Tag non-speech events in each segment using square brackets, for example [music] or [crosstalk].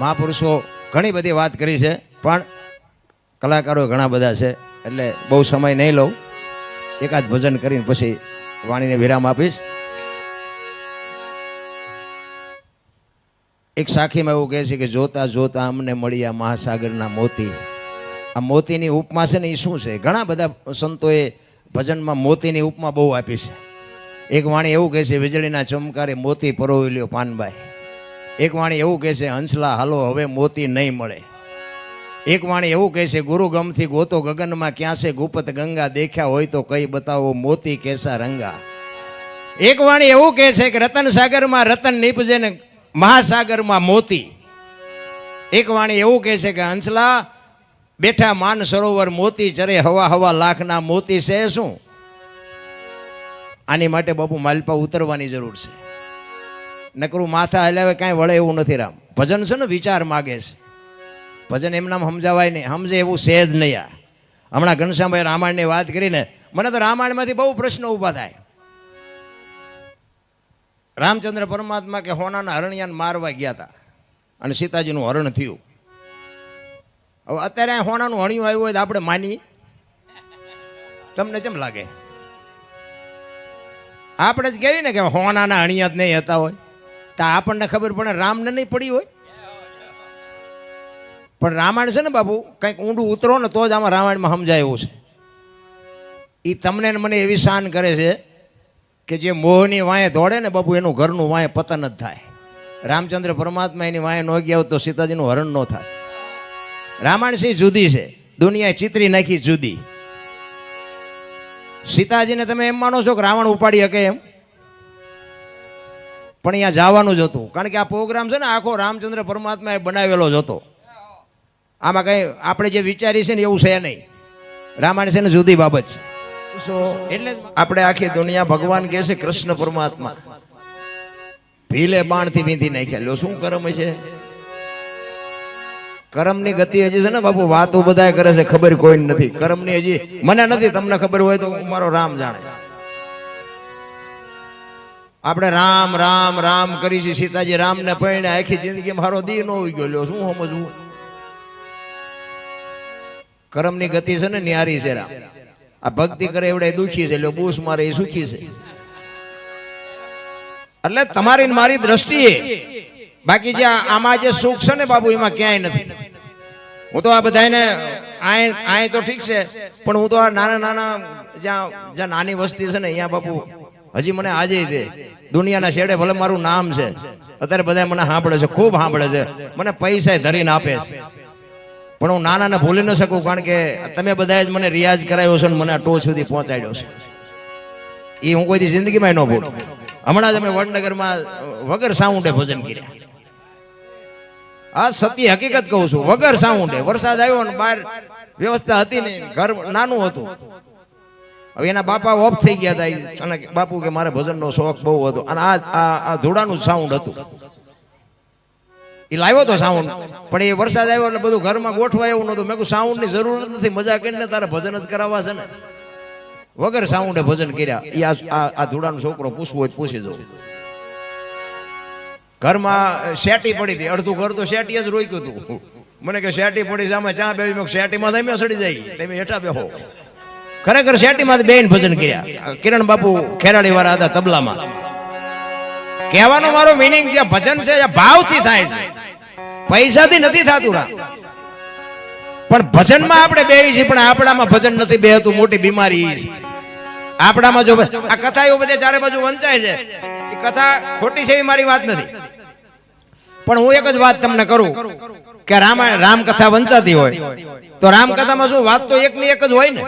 મહાપુરુષો ઘણી બધી વાત કરી છે, પણ કલાકારો ઘણા બધા છે, એટલે બહુ સમય નહીં લઉં. એકાદ ભજન કરીને પછી વાણીને વિરામ આપીશ. એક સાખીમાં એવું કહે છે કે જોતા જોતા અમને મળ્યા મહાસાગરના મોતી. આ મોતીની ઉપમા છે ને એ શું છે? ઘણા બધા સંતોએ ભજનમાં મોતીની ઉપમા બહુ આપી છે. એક વાણી એવું કહે છે, વીજળીના ચમકારે મોતી પરોવી લ્યો પાનબાઈ. એક વાણી એવું કહે છે, હંસલા હાલો, હવે મોતી નહીં મળે. એક વાણી એવું કહે છે, ગુરુ ગમથી ગોતો ગગનમાં, ક્યાં છે ગુપત ગંગા દેખ્યા હોય તો કઈ બતાવો મોતી કેસા રંગા. એક વાણી એવું કહે છે કે, રતન સાગરમાં રતન નીપજે ને મહાસાગરમાં મોતી. એક વાણી એવું કહે છે કે, હંસલા, બેઠા માન સરોવર મોતી ચરે, હવા હવા લાખના મોતી છે શું? આની માટે બાપુ માલપા ઉતરવાની જરૂર છે. નકરું માથા હલાવે કાંઈ વળે એવું નથી રામ. ભજન છે ને વિચાર માગે છે. ભજન એમનામ સમજાવાય નહીં. સમજે એવું સેજ નહીં આ. હમણાં ઘનશ્યામભાઈ રામાયણની વાત કરીને મને તો રામાયણમાંથી બહુ પ્રશ્નો ઊભા થાય. રામચંદ્ર પરમાત્મા કે હોનાના હરણિયાને મારવા ગયા હતા અને સીતાજીનું હરણ થયું. હવે અત્યારે હોનાનું હણિયું આવ્યું હોય તો આપણે માની તમને કેમ લાગે? આપણે જ કહેવી ને કે હોનાના હણિયા જ નહીં હતા હોય. તો આપણને ખબર પડે રામને નહીં પડી હોય. પણ રામાયણ છે ને બાબુ કંઈક ઊંડું ઉતરો ને તો જ આમાં રામાયણમાં સમજાય એવું છે. એ તમને મને એવી શાન કરે છે કે જે મોહની વાંએ દોડે ને બાબુ એનું ઘરનું વાંએ પતન જ થાય. રામચંદ્ર પરમાત્મા એની વાંએ ન ગયા તો સીતાજીનું હરણ ન થાય. રામાયણ સિંહ જુદી છે? દુનિયાએ ચિત્રી નાખી જુદી. સીતાજીને તમે એમ માનો છો કે રાવણ ઉપાડી શકે એમ? પણ અહીંયા જવાનું જ હતું. કારણ કે આ પ્રોગ્રામ છે ને આખો રામચંદ્ર પરમાત્માએ બનાવેલો જ હતો. આમાં કંઈ આપણે જે વિચારી છે ને એવું છે નહીં. રામાયણ છે ને જુદી બાબત છે. એટલે આપણે આખી દુનિયા ભગવાન કહે છે કૃષ્ણ પરમાત્મા. ભીલે બાણથી વીંધી નાખ્યા. શું કરમ છે? કરમની ગતિ હજી છે ને બાપુ વાતો બધાય કરે છે ખબર કોઈ નથી. કરમની હજી મને નથી તમને ખબર હોય તો મારો રામ જાણે. આપણે રામ રામ રામ કરી છે. સીતાજી રામને પરણે આખી જિંદગી મારો દી નો ગયો. લ્યો, શું સમજવું? કરમની ગતિ છે ને, ન્યારી છે રામ. આ ભક્તિ કરે એવડે દુખી છે. એટલે બૂસ મારે એ સુખી છે. એટલે તમારી મારી દ્રષ્ટિએ બાકી જે આમાં જે સુખ છે ને બાબુ, એમાં ક્યાંય નથી. હું તો આ બધાને આય તો ઠીક છે, પણ હું તો આ નાના નાના જ્યાં જ્યાં નાની વસ્તી છે ને, અહીંયા બાપુ હજી મને આજે દે દુનિયાના છેડે ભલે મારું નામ છે. અત્યારે બધા મને સાંભળે છે, ખૂબ સાંભળે છે. મને પૈસા ધરીને આપે છે. પણ હું નાનાને ભૂલી ન શકું, કારણ કે તમે બધાએ જ મને રિયાઝ કરાવ્યો છે અને મને આ ટોચ સુધી પહોંચાડ્યો છે. એ હું કોઈથી જિંદગીમાં ન ભૂલું. હમણાં જ અમે વડનગરમાં વગર સાઉન્ડે ભજન કર્યા. આ સત્ય હકીકત કહું છું, વગર સાઉન્ડે. વરસાદ આવ્યો ને બહાર વ્યવસ્થા હતી ને ઘર નાનું હતું. હવે એના બાપા ઓફ થઈ ગયા હતા બાપુ કે મારે ભજનનો શોખ બહુ હતો. અને આ આ ધોળાનું સાઉન્ડ હતું. એ લાવ્યો તો સાઉન્ડ પણ એ વરસાદ આવ્યો એટલે બધું ઘરમાં ગોઠવાય એવું નહોતું. મેં કહ્યું સાઉન્ડની જરૂર નથી. મજા કરીને તારે ભજન જ કરાવવા છે ને. વગર સાઉન્ડે ભજન કર્યા. એ આ આ- ધોળાનો છોકરો પૂછવું હોય પૂછી જવું ઘરમાં શેટી પડી હતી. અડધું ઘર તો શેટી જ રોક્યું હતું. મને કે શેટી પડી છે. આમાં ચા બેવી મેં શેટીમાં તમે સડી જાય. તમે હેઠા બેહો. ખરેખર શેટીમાં બેન ભજન કર્યા. કિરણ બાપુ ખેરાડી વાળા હતા તબલામાં. કહેવાનો મારો મિનિંગ જે ભજન છે એ ભાવથી થાય છે. પૈસાથી નથી થતું પણ ભજનમાં આપણે બેહી છીએ, પણ આપણામાં ભજન નથી બેહતું, મોટી બીમારી છે. આપણામાં જો આ કથા એવું બધે ચારે બાજુ વંચાય છે. એ કથા ખોટી છે એવી મારી વાત નથી. પણ હું એક જ વાત તમને કરું, કે રામાયણ રામકથા વંચાતી હોય. તો રામકથામાં શું વાત તો એકની એક જ હોય ને?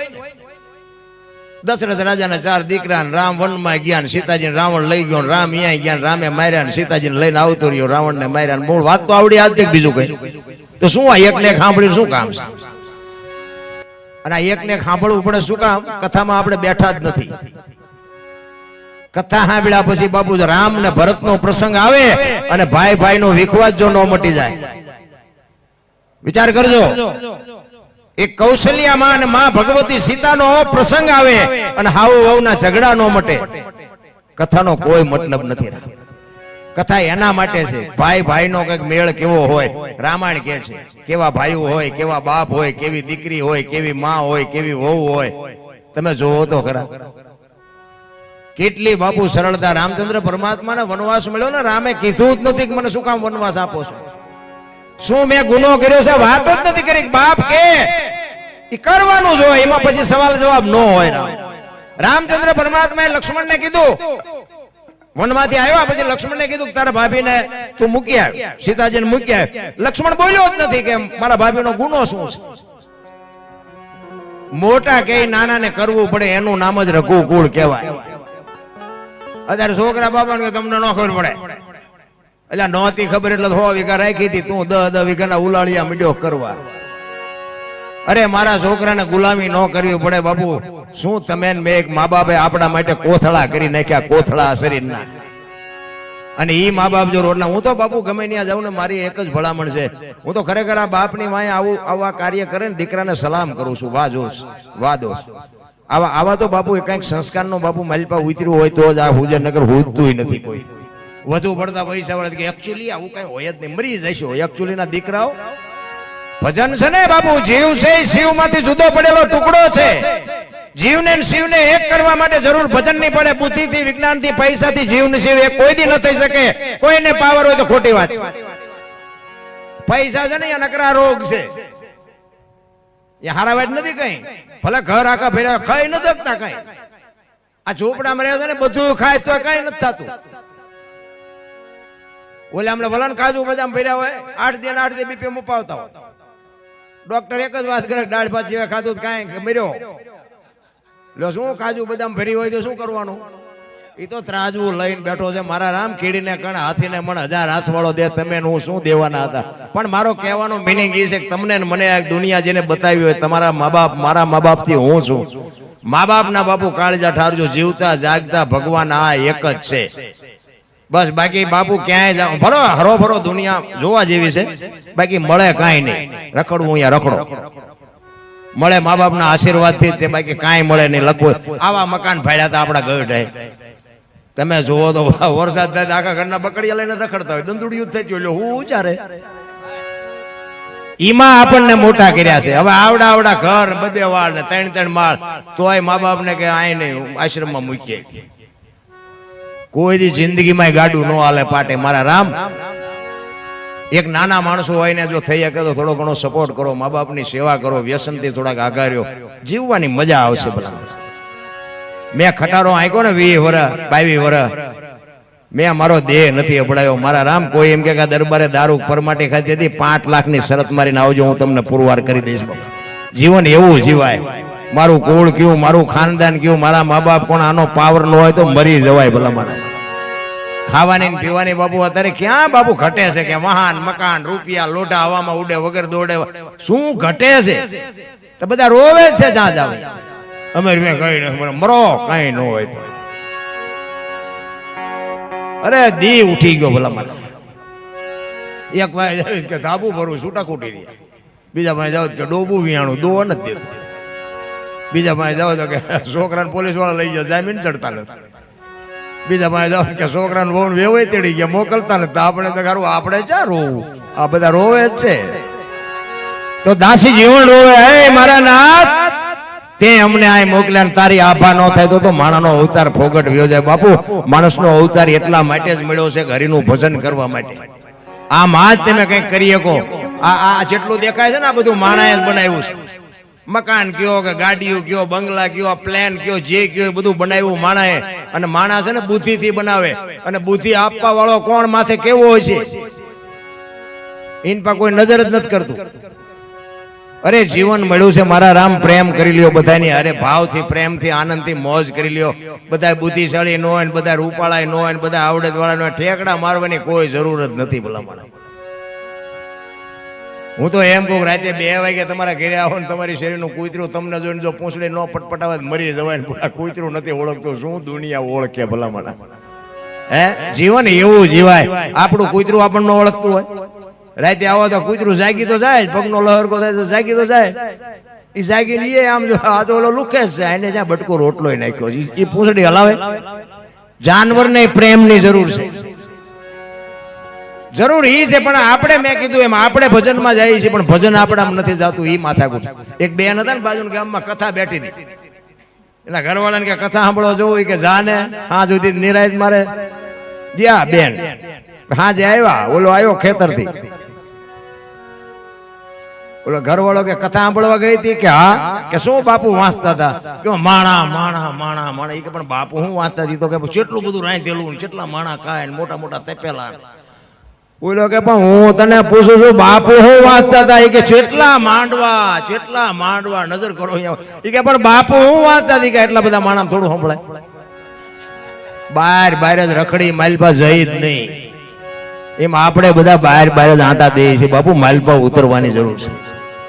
દશરથ રાજાના ચાર દીકરા રામ વનમાં ગયા સીતાજીને રાવણ લઈ ગયો રામ અહીંયા ગયા રામે માર્યા ને સીતાજીને લઈને આવતો રહ્યો. રાવણને માર્યા મૂળ વાત તો આવડી આજ બીજું કઈ. તો શું આ એકને એક સાંભળ્યું શું કામ અને આ એકને સાંભળવું પડે શું કામ? કથામાં આપણે બેઠા જ નથી. કથા સાંભળ્યા પછી બાપુ રામ ને ભરત નો પ્રસંગ આવે અને ભાઈ ભાઈ નો વિખવાદ જો ન મટી જાય. વિચાર કરજો. કૌશલ્યામાં માં ભગવતી સીતાનો પ્રસંગ આવે અને હાવ વહુના ઝઘડા નો મટે. કથાનો કોઈ મતલબ નથી કથા એના માટે છે. ભાઈ ભાઈનો કંઈક મેળ કેવો હોય? રામાયણ કે છે, કેવા ભાઈઓ હોય, કેવા બાપ હોય, કેવી દીકરી હોય, કેવી માં હોય, કેવી વહુ હોય? તમે જોવો તો ખરા. કેટલી બાપુ સરળતા રામચંદ્ર પરમાત્માને વનવાસ મળ્યો ને રામે કીધું જ નથી કે મને શું કામ વનવાસ આપો છો? શું મેં ગુનો કર્યો છે? વાત જ નથી કરી બાપ કે? ઈ કરવાનું જ એમાં પછી સવાલ જવાબ ન હોય રામ. રામચંદ્ર પરમાત્માએ લક્ષ્મણને કીધું, વનમાંથી આવ્યા પછી લક્ષ્મણને કીધું કે તારા ભાભીને તું મૂકી આવ, સીતાજીને મૂકી આવ. લક્ષ્મણ બોલ્યો જ નથી કે મારા ભાભીનો ગુનો શું છે? મોટા કે નાનાને કરવું પડે, એનું નામ જ રઘુ કુળ કહેવાય. અત્યારે છોકરા બાપાને ને તમને ન ખબર પડે. એટલે નહોતી ખબર એટલે હો વીઘા રાખી હતી, તું દહ દહ વીઘાના ઉલાળિયા મીડ્યો કરવા. અરે, મારા છોકરાને ગુલામી ન કરવી પડે બાપુ. શું તમે મેં એક મા બાપે આપણા માટે કોથળા કરી નાખ્યા, કોથળા શરીરના? અને ઈ મા બાપ જો રોટલા હું તો બાપુ ગમે ત્યાં જાઉં ને મારી એક જ ભલામણ છે. હું તો ખરેખર આ બાપની માએ આવું, આવા કાર્ય કરે ને દીકરાને સલામ કરું છું. વાહ જોશ, વાહ દોશ આવા આવા તો બાપુ એ કંઈક સંસ્કારનો બાપુ માલપા ઉતર્યું હોય તો જ આ હુજરનગર હુજતું નથી કોઈ. વધુ પડતા પૈસા વળે કે એકચ્યુઅલી આવું કઈ હોય જ નહીં. મરી જશો. એકચ્યુઅલી ના દીકરાઓ ભજન છે ને બાબુ જીવ છે એ શિવમાંથી જુદો પડેલો ટુકડો છે. જીવને શિવને એક કરવા માટે જરૂર ભજન નહીં પડે પુત્રીથી વિજ્ઞાનથી પૈસા થી જીવ શિવ એક કોઈ દી ન થઈ શકે. કોઈને પાવર હોય તો ખોટી વાત પૈસા છે ને નકરા રોગ છે. એ હારા વાત નથી કઈ. ભલે ઘર આખા ફેરા ખાઈ ન શકતા કઈ. આ ઝોપડામાં રહે છે ને બધું ખાય તો કઈ નથી થતું. ઓલે હમણાં ભલે કાજુ બદામ ફેર્યા હોય, આઠ દિન આઠ દિન બીપી મુપાવતા હોય. ડોક્ટર એક જ વાત કરે, દાળ ભાત જેવા ખાધું કાંઈ મર્યો. લો, શું કાજુ બદામ ભરી હોય તો શું કરવાનું? એ તો ત્રાજવું લઈને બેઠો છે. મારા રામ કીડીને કણ હાથીને મણ હજાર હાથ વાળો દે, તમે હું શું દેવાના હતા? પણ મારો કહેવાનો મિનિંગ એ છે કે તમને મને આ દુનિયા જેને બતાવી હોય, તમારા મા બાપ મારા મા બાપથી હું છું. મા બાપના બાપુ કાળજા ઠારજો, જીવતા, જાગતા ભગવાન આ એક જ છે. બસ, બાકી બાપુ ક્યાંય જાવ ભરો હરો ભરો દુનિયા જોવા જેવી છે. બાકી મળે કાંઈ નહીં. રખડવું અહીંયા રખડો. મળે મા બાપના આશીર્વાદથી તે બાકી કાંઈ મળે નહીં. લખવું આવા મકાન ભાડ્યા હતા આપણા ગઢ. તમે જુઓ તો [laughs] વરસાદ થાય તો આખા ઘરના બકડીયા લઈને રખડતા હોય. દંદુડિયું થઈ ગયું. એટલે હું ઉચારે ઈમાં આપણને મોટા કર્યા છે. હવે આવડા આવડા ઘર બધે વાળ ને ત્રણ ત્રણ માળ. તોય મા બાપ ને કે આય નહીં, આશ્રમમાં મૂકીએ. કોઈ જિંદગીમાં ગાડું ન હાલે પાટે મારા રામ. એક નાના માણસો હોય ને જો થઈ શકે તો થોડો ઘણો સપોર્ટ કરો મા બાપની સેવા કરો, વ્યસનથી થોડાક આઘાર્યો. જીવવાની મજા આવશે બધા મેં ખટારો આંક્યો ને વી વર બાવી વર. મેં મારો દેહ નથી અપડાયો મારા રામ કોઈ એમ કે દરબારે દારૂ પરમાટી ખાતી હતી, પાંચ લાખની શરત મારીને આવજો, હું તમને પુરવાર કરી દઈશ. જીવન એવું જીવાય. મારું કુળ કયું, મારું ખાનદાન કયું, મારા મા બાપ કોણ, આનો પાવર ન હોય તો મરી જવાય ભલા મારા ખાવાની ને પીવાની બાબુ અત્યારે ક્યાં બાબુ ઘટે છે કે વાહન, મકાન, રૂપિયા, લોઢા હવામાં ઉડે, વગર દોડે. શું ઘટે છે? તો બધા રોવે છે જ્યાં જાવ અમે મેં કઈ મરો, કઈ ન હોય તો. અરે દી ઉઠી ગયો ભલા મારા એક ભાઈ કે ધાબુ ભરવું છૂટા ખૂટી રહ્યા. બીજા ભાઈ જાવ કે ડોબું વિયાણું દો નથી દેતું. બીજા ભાઈ જાવ તો કે છોકરાને પોલીસવાળા લઈ જાય જામીન ચડતા નથી. બીજા ભાઈ જાવ કે છોકરાને બહુ વેવાય તેડી ગયા, મોકલતા નથી. આપણે તો ખરું આપણે ચા રોવું? આ બધા રોવે જ છે. તો દાસી જીવન રોવે. હે મારા નાથ, તે અમને આ મોકલ્યા ને તારી આભા ન થાય તો તો માણસનો અવતાર ફોગટ વ્યો જાય. બાપુ, માણસનો અવતાર એટલા માટે જ મળ્યો છે હરિનું ભજન કરવા માટે. આમ જ તમે કંઈક કરી શકો. આ આ જેટલું દેખાય છે ને, આ બધું માણાએ જ બનાવ્યું છે. મકાન કયો કે ગાડીઓ કયો, બંગલા કયો પ્લેન કયો, જે કયો બધું બનાવ્યું માણાએ અને માણસ છે ને બુદ્ધિથી બનાવે. અને બુદ્ધિ આપવા વાળો કોણ માથે કેવો હોય છે? એન પર કોઈ નજર જ નથી કરતું. અરે જીવન મળ્યું છે, મારા રામ પ્રેમ કરી લ્યો બધાની. અરે ભાવથી, પ્રેમથી, આનંદથી મોજ કરી લ્યો. બધા બુદ્ધિશાળી ન હોય બધા રૂપાળા ન હોય ને બધા આવડત વાળા ન ઠેકડા મારવાની કોઈ જરૂર જ નથી ભલા માણસ હું તો એમ કહું, રાતે બે વાગે તમારા ઘરે આવો ને તમારી શરીરનું કૂતરું તમને જોઈને જો પૂંછડે ન પટપટાવે મરી જવાય ને આ કૂતરું નથી ઓળખતું. શું દુનિયા ઓળખે ભલા માણસ હે? જીવન એવું જીવાય. આપણું કૂતરું આપણને ઓળખતું હોય. રાતે આવો તો કૂતરું જાગી તો જાય, પગનો લહરકો થાય તો જાગી તો જાય. એ જાગી લઈએ આમ જો આ તો ઓલો લુકે છે એને જ્યાં બટકો રોટલો નાખ્યો એ પૂંછડી હલાવે. જાનવરને પ્રેમની જરૂર છે. જરૂર ઈ છે, પણ આપણે મેં કીધું એમ, આપણે ભજનમાં જઈએ છીએ, પણ ભજન આપણામાં નથી જતું, ઈ માથાકૂટ. એક બેન હતા ને બાજુ ગામમાં કથા બેઠી હતી. એના ઘરવાળાને કે કથા સાંભળો, જોવું કે જાને, હા સુધી નિરાયત મારે. ગયા બેન. હા જે આવ્યા, ઓલો આવ્યો ખેતરથી. ઓલો ઘરવાળો કે કથા સાંભળવા ગઈ હતી કે હા, કે શું બાપુ વાંચતા હતા કે માણા માણા માણા માણા. એ કે પણ બાપુ હું વાંચતા હતી તો કે કેટલું બધું રાંધેલું કેટલા માણા ખાય મોટા મોટા તેપેલા ઓલો કે પણ હું તને પૂછું છું, બાપુ હું વાંચતા હતા? એ કે જેટલા માંડવા જેટલા માંડવા નજર કરો અહીંયા. એ કે પણ બાપુ હું વાંચતા હતી? કે એટલા બધા માણસ થોડું સંભળાય. બાર બાર જ રખડી માલપા જઈ જ નહીં. એમ આપણે બધા બહાર બહાર જ આંટા દઈએ છીએ. બાપુ માલપા ઉતરવાની જરૂર છે.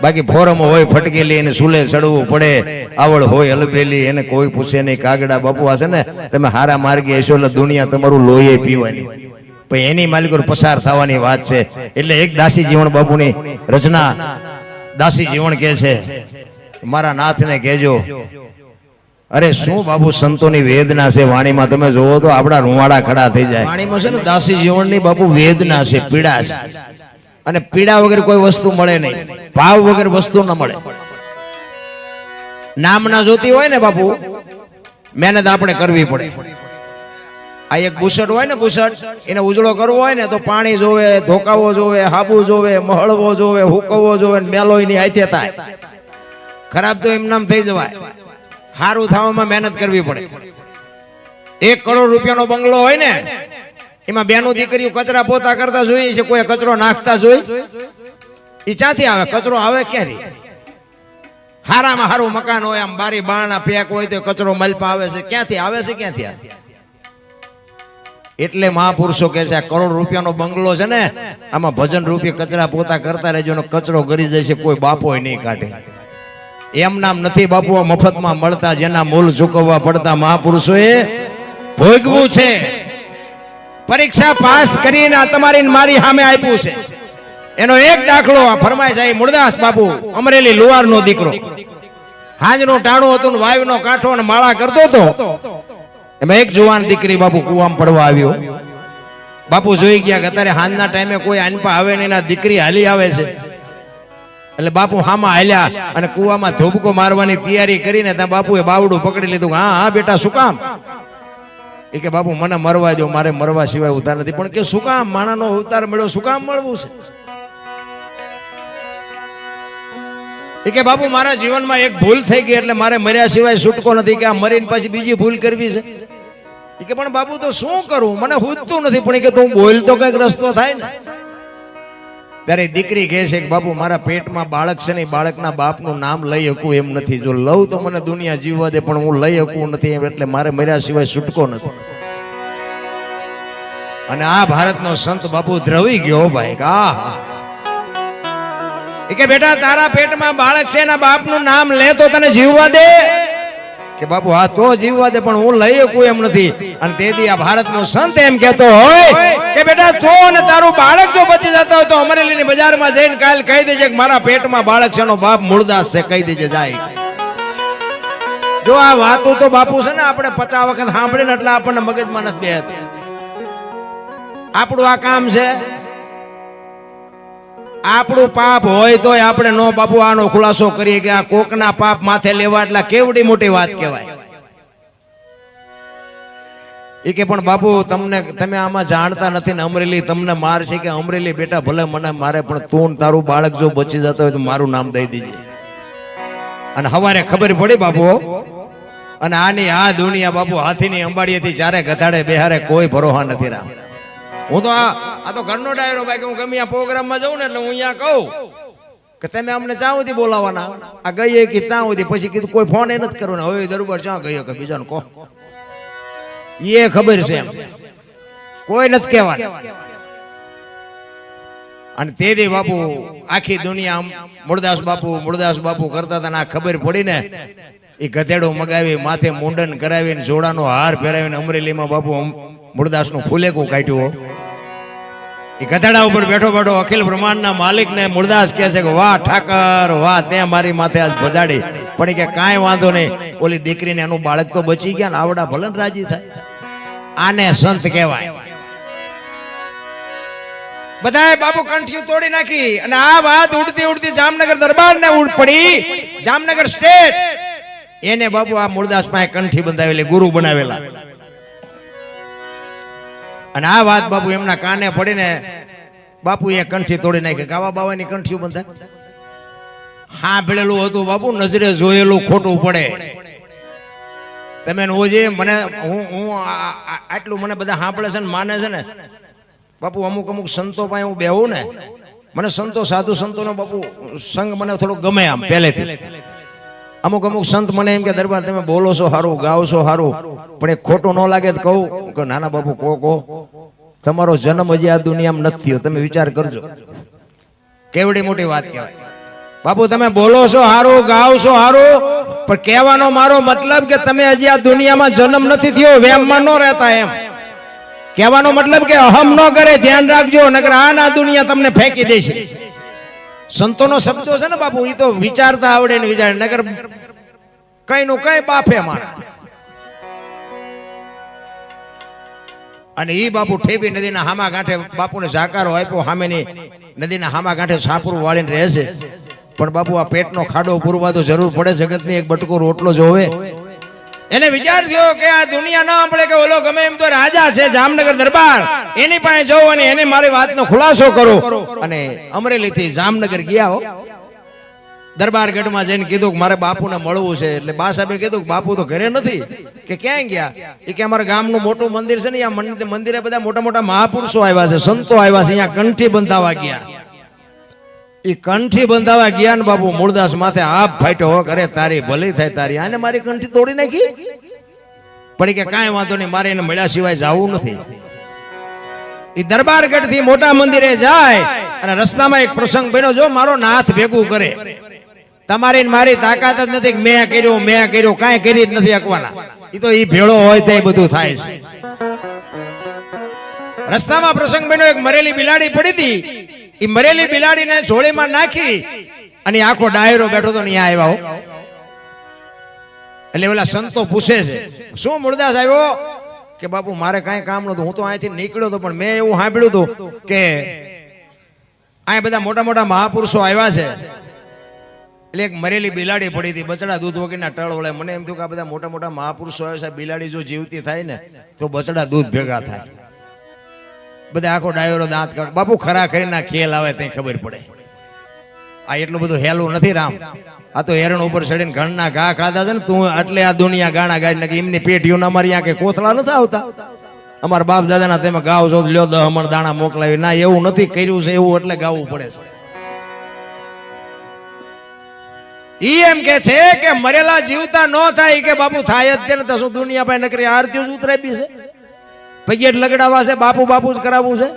બાકી ફોરમ હોય ફટકેલી એને સુલે ચડવું પડે. આવડ હોય, અલબેલી, એને કોઈ પૂછે નહીં. કાગડા બાપુ હશે ને, તમે હારા માર્ગે હશો એટલે દુનિયા તમારું લોહી પીવાની. એની માલિકો પસાર થવાની વાત છે. એટલે એક દાસી જીવન બાપુની રચના દાસી જીવન કે છે, મારા નાથને કહેજો. અરે, શું બાબુ સંતોની વેદના છે? વાણીમાં તમે જોવો તો આપણા રૂવાડા ખડા થઈ જાય. વાણીમાં છે ને, દાસી જીવનની બાપુ વેદના છે, પીડા છે. અને પીડા વગર કોઈ વસ્તુ મળે નહીં. ભાવ વગર વસ્તુ ન મળે. નામના જોતી હોય ને બાપુ, મહેનત આપણે કરવી પડે. આ એક બુસટ હોય ને બુસટ એને ઉજળો કરવો હોય ને તો પાણી જોવે, ધોકાવો જોવે, હાબુ જોવે, મહળવો જોવે, હુકવો જોવે મેલો એની હાથે થાય. ખરાબ તો એમ નામ થઈ જવાય. સારું થવામાં મહેનત કરવી પડે. એક કરોડ રૂપિયાનો બંગલો હોય ને, એમાં બેનો દીકરીઓ કચરા પોતા કરતા જોઈએ, છે કોઈ કચરો નાખતા જોઈ એ ક્યાંથી આવે? કચરો આવે ક્યાંથી? હારામાં હારું મકાન હોય, આમ બારી બારણા પેક હોય તો કચરો મલપા આવે છે. ક્યાંથી? આવે છે ક્યાંથી? આવે એટલે મહાપુરુષો કે છે કરોડ રૂપિયાનો બંગલો છે ને, આમાં ભજન રૂપિયા કચરા પોતા કરતા રહેજો કચરો કરી જાય છે, કોઈ બાપો નહીં કાઢે. એમ નામ નથી બાપુ મફતમાં મળતા જેના મૂલ ચૂકવવા પડતા મહાપુરુષોએ ભોગવું છે. પરીક્ષા પાસ કરીને તમારી મારી સામે આપ્યું છે. એનો એક દાખલો ફરમાય સાહેબ મુરદાસ બાપુ, અમરેલી લુવારનો દીકરો. હાજનું ટાણું હતું ને કાંઠો અને માળા કરતો હતો. એમાં એક જુવાન દીકરી બાપુ કુવામાં પડવા આવ્યો. બાપુ જોઈ ગયા કે અત્યારે હાંજના ટાઈમે કોઈ આનપા આવે ને એના દીકરી હાલી આવે છે. એટલે બાપુ હામાં હાલ્યા અને કુવામાં ધોબકો મારવાની તૈયારી કરીને ત્યાં બાપુએ બાવડું પકડી લીધું હા હા, બેટા, શું કામ? એ કે, બાપુ, મને મરવા દો મારે મરવા સિવાય ઉતાર નથી. પણ કે, શું કામ? માણાનો અવતાર મળ્યો, શું કામ મળવું છે? એ કે બાપુ, મારા જીવનમાં એક ભૂલ થઈ ગઈ એટલે મારે મર્યા સિવાય છૂટકો નથી, કે આ મરીને પછી બીજી ભૂલ કરવી છે? એ કે, પણ બાપુ, તો શું કરું? મને હૂજતું નથી. પણ એ કે, તું બોલ તો કંઈક રસ્તો થાય ને. ત્યારે દીકરી કહે છે કે, બાપુ, મારા પેટમાં બાળક છે ને બાળકના બાપનું નામ લઈ શકું એમ નથી. જો લઉં તો મને દુનિયા જીવવા દે, પણ હું લઈ શકું નથી એમ, એટલે મારે મર્યા સિવાય છૂટકો નથી. અને આ ભારતનો સંત બાપુ દ્રવી ગયો ભાઈ આહા. એ કે બેટા, તારા પેટમાં બાળક છે એના બાપનું નામ લે તો તને જીવવા દે. કે બાપુ, હા, તો જીવવા દે, પણ હું લઈ શકું એમ નથી. અને તેથી આ ભારતનો સંત એમ કહેતો હોય કે બેટા, તો અને તારું બાળક જો બચી જતા હોય તો અમરેલીની બજારમાં જઈને કાલ કહી દેજે કે મારા પેટમાં બાળક છે એનો બાપ મૂળદાસ છે, કહી દેજે જાય. જો આ વાતો તો બાપુ છે ને આપણે પચાસ વખત સાંભળીને એટલે આપણને મગજમાં નથી બેહતી. આપણું આ કામ છે આપણું પાપ હોય તોય આપણે નો બાપુ આનો ખુલાસો કરીએ કે આ કોકના પાપ માથે લેવા એટલે કેવડી મોટી વાત કહેવાય. એ કે પણ બાપુ, તમને, તમે આમાં જાણતા નથી ને અમરેલી તમને માર છે કે અમરેલી બેટા ભલે મને મારે, પણ તું તારું બાળક જો બચી જતો હોય તો મારું નામ દઈ દીજે. અને હવારે ખબર પડી બાપુ, અને આની આ દુનિયા બાપુ હાથીની અંબાડીએથી જ્યારે ગધાડે બેહારે કોઈ ભરોહા નથી રામ. હું તો આ આ તો ઘરનો ડાયરો ભાઈ કે હું ગમે આ પ્રોગ્રામમાં જાઉં ને એટલે હું અહીંયા કહું કે તમે અમને ચા સુધી બોલાવાના આ ગઈએ કે ત્યાં સુધી. પછી કીધું, કોઈ ફોન એ નથી કરવાનો હવે દરબાર ચા ગયો કે બીજાને કહો. એ ખબર છે કોઈ નથી કહેવાનું. અને તેથી બાપુ આખી દુનિયા મુરદાસ બાપુ મુરદાસ બાપુ કરતા હતા આ ખબર પડી ને એ ગધેડો મગાવી, માથે મુંડન કરાવીને, જોડાનો હાર પહેરાવીને અમરેલીમાં બાપુ મુરદાસનું ફૂલેકું કાઢ્યું એ ગધેડા ઉપર બેઠો બેઠો અખિલ બ્રહ્માંડના માલિકને મૂળદાસ કહે છે કે, વાહ ઠાકર, વાહ ત્યાં મારી માથે આજ ભજાડી. પણ કે, કાંઈ વાંધો નહીં. ઓલી દીકરીને એનું બાળક તો બચી ગયા ને આવડા ભલન રાજી થાય. આને સંત કહેવાય. બધાએ બાપુ કંઠી તોડી નાખી અને આ વાત ઉડતી ઉડતી જામનગર દરબાર ને ઉડ પડી. જામનગર સ્ટેટ. એને બાપુ આ મૂળદાસ પાસે કંઠી બંધાવેલી, ગુરુ બનાવેલા. અને આ વાત બાપુ એમના કાને પડીને બાપુ એ કંઠી તોડી નાખી. ગાવા બાવાની કંઠી બંધાય હા ભેળેલું હતું બાપુ, નજરે જોયેલું ખોટું પડે. તમે ઓજે મને, હું હું આટલું મને બધા સાંભળે છે ને માને છે ને? બાપુ, અમુક અમુક સંતો પાસે હું બેહું ને, મને સંતો, સાધુ સંતોનો બાપુ, સંગ મને થોડો ગમે આમ પહેલેથી. અમુક અમુક સંત મને એમ કે, દરબાર, તમે બોલો છો સારું ગાઓ છો સારું પણ એ ખોટું ન લાગે તો કહું. કે નાના બાપુ કો કો તમારો જન્મ હજી આ દુનિયામાં નથી થયો, તમે વિચાર કરજો. કેવડી મોટી વાત કહેવાય. બાપુ, તમે બોલો છો સારું ગાઓ છો હારું, પણ કહેવાનો મારો મતલબ કે તમે હજી આ દુનિયામાં જન્મ નથી થયો વેમમાં ન રહેતા એમ. કહેવાનો મતલબ કે અહમ ન કરે, ધ્યાન રાખજો, નકર આ ના દુનિયા તમને ફેંકી દેશે. સંતોનો શબ્દો છે ને બાપુ એ તો વિચારતા આવડે ને વિચાર. નગર કઈ નું કઈ બાફે મારે. અને ઈ બાપુ ઠેબી નદીના હામા ગાંઠે બાપુને જાકારો આપ્યો સામેની નદીના હામા ગાંઠે સાપરું વાળીને રહે છે. પણ બાપુ આ પેટનો ખાડો પૂરવા તો જરૂર પડે, જગતની એક બટકો રોટલો જોવે એને વિચાર થયો કે આ દુનિયા ના આપણે કે ઓલો ગમે એમ તો રાજા છે, જામનગર દરબાર. એની પાસે જવું અને એને મારી વાતનો ખુલાસો કરો. અને અમરેલી થી જામનગર ગયા હો. દરબાર ગઢમાં જઈને કીધું કે મારે બાપુને મળવું છે. એટલે બા સાહેબે કીધું કે બાપુ તો ઘરે નથી. કે ક્યાંય ગયા? એ કે અમારા ગામનું મોટું મંદિર છે ને આ મંદિરે બધા મોટા મોટા મહાપુરુષો આવ્યા છે, સંતો આવ્યા છે, અહીંયા કંઠી બંધાવા ગયા. એ કંઠી બંધાવા ગયા ને બાપુ મૂળદાસ માથે આપ ફાટ્યો હો કરે તારી ભલી થાય તારી. આને મારી કંઠી તોડી નાખી? પણ કે કાંઈ વાંધો નહીં, મારે એને મળ્યા સિવાય જવું નથી. એ દરબારગઢથી મોટા મંદિરે જાય અને રસ્તામાં એક પ્રસંગ બન્યો, જો મારો નાથ ભેગું કરે. તમારી મારી તાકાત જ નથી મેં કર્યું મેં કર્યું, કાંઈ કરી જ નથી અકવાના એ તો એ ભેળો હોય તે બધું થાય છે. રસ્તામાં પ્રસંગ બન્યો, એક મરેલી બિલાડી પડી હતી. એ મરેલી બિલાડીને જોડીમાં નાખી અને આખો ડાયરો બેઠો તો અહીંયા આવ્યા હો. એટલે ઓલા સંતો પૂછે છે, શું મુર્દાસ આવ્યો? કે બાપુ, મારે કાંઈ કામ નતું હું તો અહીંથી નીકળ્યો હતો, પણ મેં એવું સાંભળ્યું હતું કે અહીંયા બધા મોટા મોટા મહાપુરુષો આવ્યા છે. એટલે એક મરેલી બિલાડી પડી હતી, બચડા દૂધ વગરના ટળ વળે. મને એમ થયું કે આ બધા મોટા મોટા મહાપુરુષો આવ્યા છે બિલાડી જો જીવતી થાય ને, તો બચડા દૂધ ભેગા થાય. બધા આખો ડાયરો દાંત કાઢ. બાપુ ખરા કરીને ખેલ આવે તે ખબર પડે. આ એટલું બધું હેલું નથી રામ. આ તો હેરણ ઉપર ચડીને ઘણના ઘા ખાધા છે ને, તું એટલે આ દુનિયા ગાણા ગાય ને એમની પેટીઓ અમારી ત્યાં કે કોથળા નથી આવતા. અમારા બાપ દાદાના તમે ગાવ છો લ્યો, દહ મણ દાણા મોકલાવી. ના, એવું નથી કર્યું છે, એવું એટલે ગાવું પડે છે. ઈ એમ કે છે કે મરેલા જીવતા ન થાય કે બાપુ થાય જ છે ને તો શું દુનિયા પાસે નકરી આરતી ઉતરાવી છે. પગેટ લગડાવા છે, બાપુ બાપુ જ કરાવવું છે?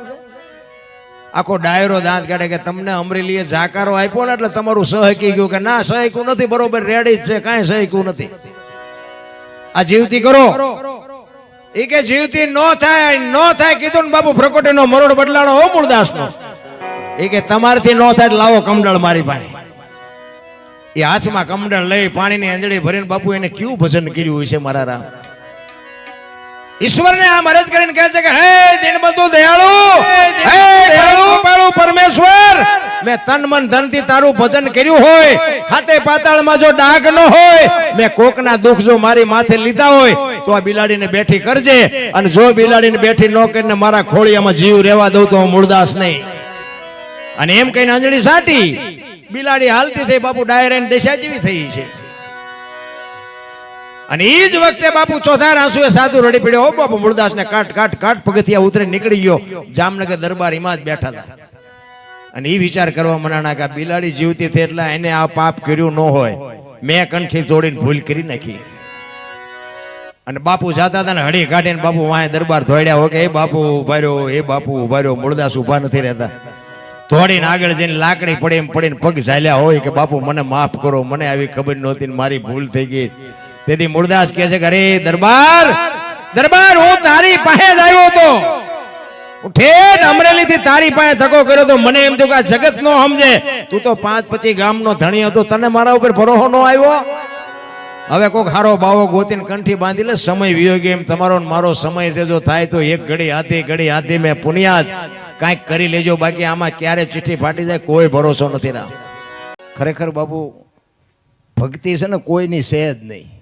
આખો ડાયરો દાંત કાઢે કે તમને અમરેલીએ જાકારો આપ્યો ને એટલે તમારું સહકી ગયું કે ના સહકું નથી, બરોબર રેડી જ છે, કાંઈ સહકું નથી. આ જીવતી કરો. એ કે જીવતી નો થાય નો થાય કીધું ને બાપુ પ્રકોટે નો મરોડ બદલાણો હો મૂળદાસ નો એ કે તમારથી નો થાય લાવો કમડળ મારી પાસે. એ હાથમાં કમડળ લઈ પાણીની અંજળી ભરીને બાપુ એને કેવું ભજન કર્યું છે મારા રામ? ઈશ્વરને આ મરજ કરીને કહે છે કે હે દીનબંધુ દયાળુ. હે દયાળુ. પરમેશ્વર. મેં તન મન ધનથી તારું ભજન કર્યું હોય. હાથે પાતાળમાં જો ડાઘ ન હોય મેં કોકના દુઃખ જો મારી માથે લીધા હોય તો આ બિલાડીને બેઠી કરજે. અને જો બિલાડીને બેઠી ન કરીને મારા ખોળિયામાં જીવ રહેવા દઉં તો હું મૂળદાસ નહીં. અને એમ કહીને અંજળી સાટી. બિલાડી હાલતી થઈ બાપુ ડાયરેન દેશા જેવી થઈ છે. અને એ જ વખતે બાપુ ચોથા આંસુએ સાધુ રડી પડ્યો. બાપુ મૂળદાસ ને કાટ કાટ કાટ પગથિયા ઉતરી નીકળી ગયો. જામનગર દરબાર એમાં જ બેઠા હતા. અને એ વિચાર કરવા મનાણા કે બિલાડી જીવતી થઈ એટલે એને આ પાપ કર્યું ન હોય. મેં કંઠી તોડીને ભૂલ કરી નાખી. અને બાપુ જાતા હતા ને હળી કાઢીને બાપુ વાય દરબાર ધોડ્યા હોય કે એ બાપુ ઊભા રહ્યો, એ બાપુ ઊભા રહ્યો મૂળદાસ ઊભા નથી રહેતા. ધોડીને આગળ જઈને લાકડી પડે એમ પડીને પગ ઝાલ્યા હોય કે, બાપુ, મને માફ કરો, મને આવી ખબર નહોતી મારી ભૂલ થઈ ગઈ. તેથી મૂળદાસ કહે છે અરે, દરબાર દરબાર, હું તારી પાસે જ આવ્યો હતો. ઠેઠ અમરેલી થી તારી પાસે ધક્કો કર્યો તો મને એમ થયું કે આ જગત નો સમજે. તું તો પાંચ પછી ગામ નો ધણી હતો, તને મારા ઉપર ભરોસો નો આવ્યો? હવે કોઈક હારો બાવો ગોતીને કંઠી બાંધી લે સમય વિયો એમ તમારો મારો સમય છે, જો થાય તો એક ઘડી હાથી ઘડી હાથી મેં પુનિયાદ કાંઈક કરી લેજો, બાકી આમાં ક્યારે ચિઠ્ઠી ફાટી જાય કોઈ ભરોસો નથી રામ ખરેખર બાબુ ભક્તિ છે ને કોઈની છે જ નહીં.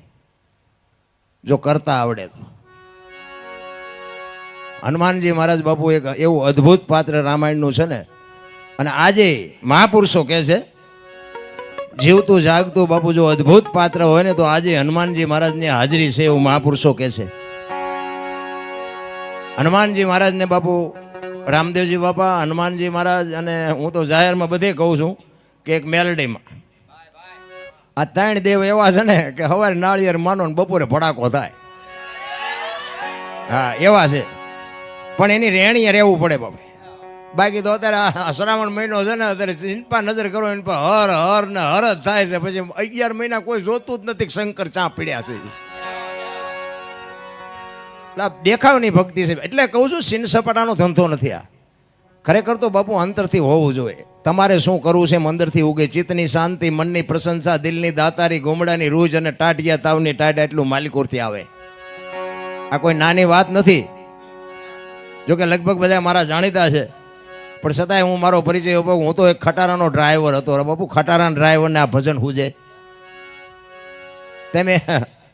જો કરતા આવડે તો. હનુમાનજી મહારાજ બાપુ એક એવું અદ્ભુત પાત્ર રામાયણનું છે ને, અને આજે મહાપુરુષો કહે છે, જીવતું જાગતું બાપુ જો અદ્ભુત પાત્ર હોય ને તો આજે હનુમાનજી મહારાજની હાજરી છે એવું મહાપુરુષો કહે છે. હનુમાનજી મહારાજને બાપુ, રામદેવજી બાપા, હનુમાનજી મહારાજ અને હું તો જાહેરમાં બધે કહું છું કે એક મેલડીમાં. આ ત્રણ દેવ એવા છે ને કે સવારે નાળિયેર માનો ને બપોરે ભડાકો થાય. હા, એવા છે. પણ એની રેણીએ રહેવું પડે બાપા. બાકી તો અત્યારે શ્રાવણ મહિનો છે ને, અત્યારે ઇનપા નજર કરો ઇનપા હર હર ને હર જ થાય છે. પછી અગિયાર મહિના કોઈ જોતું જ નથી શંકર ચા પીડ્યા છે. દેખાવની ભક્તિ છે. એટલે કહું છું સિન સપાટાનો ધંધો નથી આ. ખરેખર તો બાપુ અંતરથી હોવું જોઈએ. તમારે શું કરવું છે? અંદરથી ઉગે ચિત્તની શાંતિ, મનની પ્રશંસા, દિલની દાતારી ગોમડાની રૂજ અને ટાટિયા તાવની ટાટ એટલું માલિકોરથી આવે. આ કોઈ નાની વાત નથી. જોકે લગભગ બધા મારા જાણીતા છે. પણ છતાંય હું મારો પરિચય આપો હું તો એક ખટારાનો ડ્રાઈવર હતો. બાપુ, ખટારાના ડ્રાઈવરને આ ભજન હુજે તમે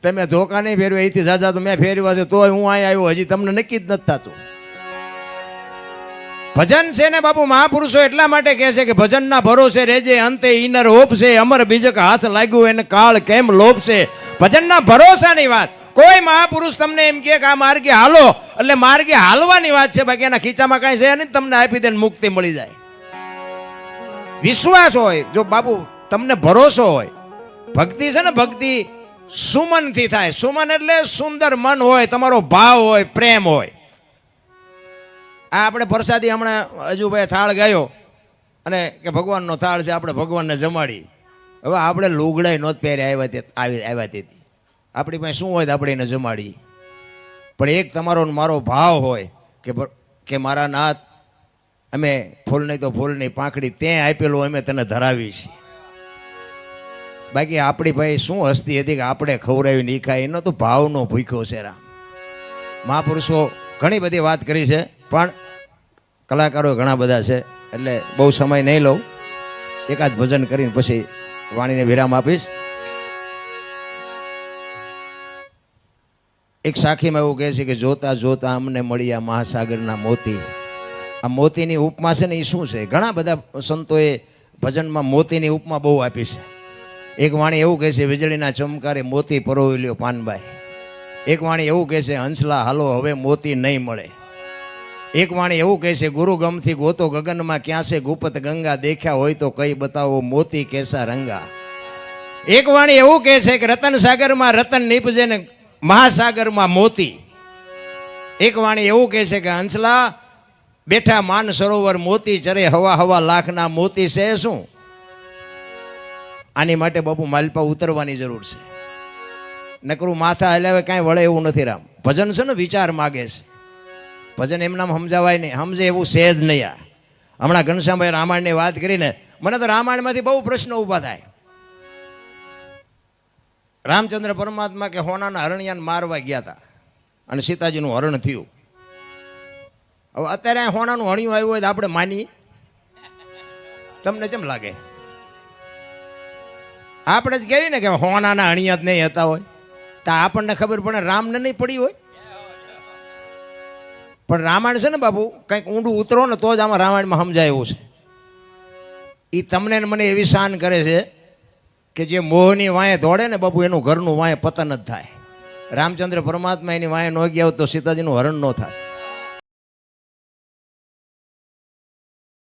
તમે ધોકા નહીં ફેરવે અહીંથી જાજા તો મેં ફેરવ્યા છે. તોય હું અહીં આવ્યો. હજી તમને નક્કી જ નથી થતું. ભજન છે ને બાપુ, મહાપુરુષો એટલા માટે કહે છે કે ભજનના ભરોસે રહેજે, અંતે ઈનર ઓપશે અમર બીજક હાથ લાગ્યું એને કાળ કેમ લોપશે ભજનના ભરોસાની વાત. કોઈ મહાપુરુષ તમને એમ કે આ માર્ગે હાલો, એટલે માર્ગે હાલવાની વાત છે, બાકી એના ખીચામાં કાંઈ છે નહીં, તમને આપી દે મુક્તિ મળી જાય. વિશ્વાસ હોય, જો બાપુ, તમને ભરોસો હોય. ભક્તિ છે ને, ભક્તિ સુમનથી થાય. સુમન એટલે સુંદર મન હોય, તમારો ભાવ હોય, પ્રેમ હોય. આ આપણે પ્રસાદી હમણાં હજુભાઈ થાળ ગાયો. અને કે ભગવાનનો થાળ છે, આપણે ભગવાનને જમાડી. હવે આપણે લુગડાઈ નોત પહેરી આવ્યા આવી આવ્યા તેથી. આપણી પાસે શું હોય તો આપણે એને જમાડી પણ એક તમારો મારો ભાવ હોય કે કે મારા નાથ અમે ફૂલ નહીં તો ફૂલની પાંખડી તે આપેલું અમે તને ધરાવી છીએ. બાકી આપણી ભાઈ શું હસ્તી હતી કે આપણે ખવડાવી નહીં ખાય એનો તો ભાવનો ભૂખ્યો છે રામ. મહાપુરુષો ઘણી બધી વાત કરી છે. પણ કલાકારો ઘણા બધા છે, એટલે બહુ સમય નહીં લઉં. એકાદ ભજન કરીને પછી વાણીને વિરામ આપીશ. એક સાખીમાં એવું કહે છે કે જોતા જોતા અમને મળ્યા મહાસાગરના મોતી. આ મોતીની ઉપમા છે ને એ શું છે? ઘણા બધા સંતોએ ભજનમાં મોતીની ઉપમા બહુ આપી છે. એક વાણી એવું કહે છે, વીજળીના ચમકારે મોતી પરોવી લ્યો પાનબાઈ. એક વાણી એવું કહે છે, હંસલા હાલો, હવે મોતી નહીં મળે. એક વાણી એવું કહે છે, ગુરુ ગમથી ગોતો ગગનમાં ક્યાં છે ગુપત ગંગા, દેખ્યા હોય તો કઈ બતાવો મોતી કેસા રંગા. એક વાણી એવું કહે છે કે રતન સાગરમાં રતન નીપજે ને મહાસાગરમાં મોતી. એક વાણી એવું કહે છે કે, હંસલા, બેઠા માન સરોવર મોતી ચરે, હવા હવા લાખના મોતી છે શું? આની માટે બાપુ માલપા ઉતરવાની જરૂર છે. નકરું માથા હલાવે કાંઈ વળે એવું નથી રામ. ભજન છે ને વિચાર માગે છે. ભજન એમનામ સમજાવાય નહીં. સમજે એવું છે જ નહીં આ. હમણાં ઘનશ્યામભાઈ રામાયણની વાત કરીને મને તો રામાયણમાંથી બહુ પ્રશ્નો ઊભા થાય. રામચંદ્ર પરમાત્મા કે હોનાના હરણિયાને મારવા ગયા હતા અને સીતાજીનું હરણ થયું. હવે અત્યારે હોનાનું હણિયું આવ્યું હોય તો આપણે માની તમને કેમ લાગે? આપણે જ કહેવી ને કે હોનાના હણિયા જ નહીં હતા હોય. તો આપણને ખબર પડે રામને નહીં પડી હોય. પણ રામાયણ છે ને બાબુ કંઈક ઊંડું ઉતરો ને તો જ આમાં રામાયણમાં સમજાય છે. એ તમને મને એવી શાન કરે છે કે જે મોહની વાંએ દોડે ને બાબુ એનું ઘરનું વાંએ પતન જ થાય. રામચંદ્ર પરમાત્મા એની વાંએ ન ગયા તો સીતાજીનું હરણ ન થાય